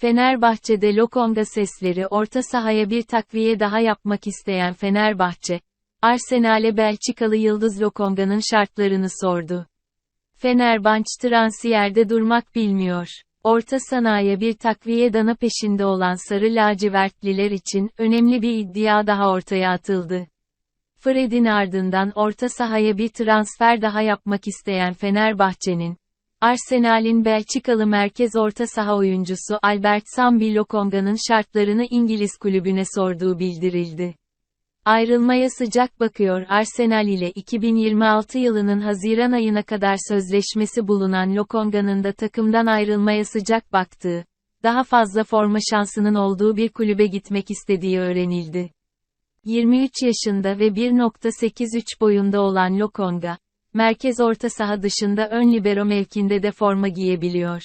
Fenerbahçe'de Lokonga sesleri orta sahaya bir takviye daha yapmak isteyen Fenerbahçe, Arsenal'e Belçikalı Yıldız Lokonga'nın şartlarını sordu. Fenerbahçe transferde durmak bilmiyor. Orta sanayiye bir takviye dana peşinde olan sarı lacivertliler için önemli bir iddia daha ortaya atıldı. Fred'in ardından orta sahaya bir transfer daha yapmak isteyen Fenerbahçe'nin, Arsenal'in Belçikalı merkez orta saha oyuncusu Albert Sambi Lokonga'nın şartlarını İngiliz kulübüne sorduğu bildirildi. Ayrılmaya sıcak bakıyor Arsenal ile 2026 yılının Haziran ayına kadar sözleşmesi bulunan Lokonga'nın da takımdan ayrılmaya sıcak baktığı, daha fazla forma şansının olduğu bir kulübe gitmek istediği öğrenildi. 23 yaşında ve 1.83 boyunda olan Lokonga, merkez orta saha dışında ön libero mevkinde de forma giyebiliyor.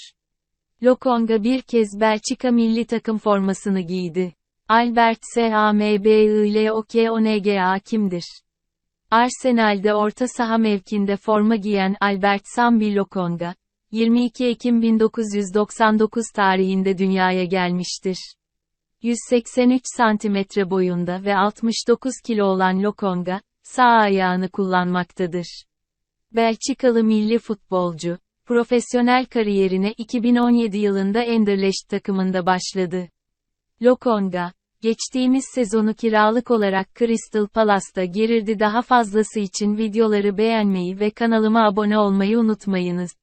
Lokonga bir kez Belçika milli takım formasını giydi. Albert Sambilokong'a kimdir? Arsenal'de orta saha mevkinde forma giyen Albert Sambi Lokonga, 22 Ekim 1999 tarihinde dünyaya gelmiştir. 183 santimetre boyunda ve 69 kilo olan Lokonga, sağ ayağını kullanmaktadır. Belçikalı milli futbolcu, profesyonel kariyerine 2017 yılında Anderlecht takımında başladı. Lokonga, geçtiğimiz sezonu kiralık olarak Crystal Palace'da girirdi daha fazlası için videoları beğenmeyi ve kanalıma abone olmayı unutmayınız.